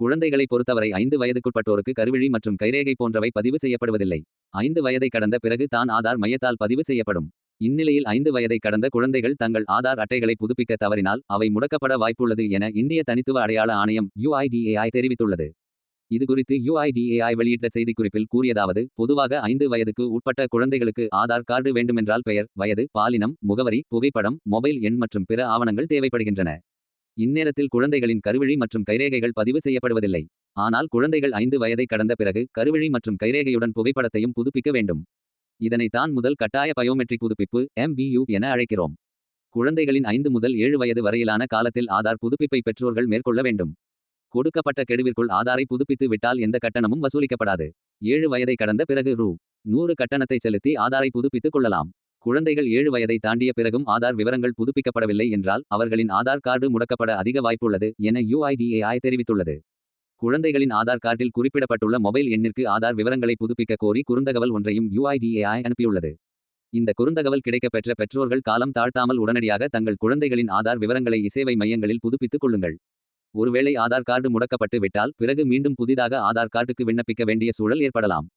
குழந்தைகளை பொறுத்தவரை ஐந்து வயதுக்குட்பட்டோருக்கு கருவிழி மற்றும் கைரேகை போன்றவை பதிவு செய்யப்படுவதில்லை. ஐந்து வயதை கடந்த பிறகு தான் ஆதார் மையத்தால் பதிவு செய்யப்படும். இந்நிலையில் ஐந்து வயதை கடந்த குழந்தைகள் தங்கள் ஆதார் அட்டைகளை புதுப்பிக்க தவறினால் அவை முடக்கப்பட வாய்ப்புள்ளது என இந்திய தனித்துவ அடையாள ஆணையம் யுஐடிஏஐ தெரிவித்துள்ளது. இதுகுறித்து யுஐடிஏஐ வெளியிட்ட செய்திக்குறிப்பில் கூறியதாவது பொதுவாக ஐந்து வயதுக்கு உட்பட்ட குழந்தைகளுக்கு ஆதார் கார்டு வேண்டுமென்றால் பெயர் வயது பாலினம் முகவரி புகைப்படம் மொபைல் எண் மற்றும் பிற ஆவணங்கள் தேவைப்படுகின்றன. இந்நேரத்தில் குழந்தைகளின் கருவிழி மற்றும் கைரேகைகள் பதிவு செய்யப்படுவதில்லை. ஆனால் குழந்தைகள் ஐந்து வயதை கடந்த பிறகு கருவிழி மற்றும் கைரேகையுடன் புகைப்படத்தையும் புதுப்பிக்க வேண்டும். இதனை தான் முதல் கட்டாய பயோமெட்ரிக் புதுப்பிப்பு MBU என அழைக்கிறோம். குழந்தைகளின் ஐந்து முதல் ஏழு வயது வரையிலான காலத்தில் ஆதார் புதுப்பிப்பை பெற்றோர்கள் மேற்கொள்ள வேண்டும். கொடுக்கப்பட்ட கெடுவிற்குள் ஆதாரை புதுப்பித்து விட்டால் எந்த கட்டணமும் வசூலிக்கப்படாது. ஏழு வயதை கடந்த பிறகு ரூ. நூறு கட்டணத்தை செலுத்தி ஆதாரை புதுப்பித்துக் கொள்ளலாம். குழந்தைகள் ஏழு வயதை தாண்டிய பிறகும் ஆதார் விவரங்கள் புதுப்பிக்கப்படவில்லை என்றால் அவர்களின் ஆதார் கார்டு முடக்கப்பட அதிக வாய்ப்புள்ளது என யுஐடிஏஐ தெரிவித்துள்ளது. குழந்தைகளின் ஆதார் கார்டில் குறிப்பிடப்பட்டுள்ள மொபைல் எண்ணிற்கு ஆதார் விவரங்களை புதுப்பிக்க கோரி குறுந்தகவல் ஒன்றையும் யுஐடிஏஐ அனுப்பியுள்ளது. இந்த குறுந்தகவல் கிடைக்கப்பெற்ற பெற்றோர்கள் காலம் தாழ்த்தாமல் உடனடியாக தங்கள் குழந்தைகளின் ஆதார் விவரங்களை இசேவை மையங்களில் புதுப்பித்துக் கொள்ளுங்கள். ஒருவேளை ஆதார் கார்டு முடக்கப்பட்டு விட்டால் பிறகு மீண்டும் புதிதாக ஆதார் கார்டுக்கு விண்ணப்பிக்க வேண்டிய சூழல் ஏற்படலாம்.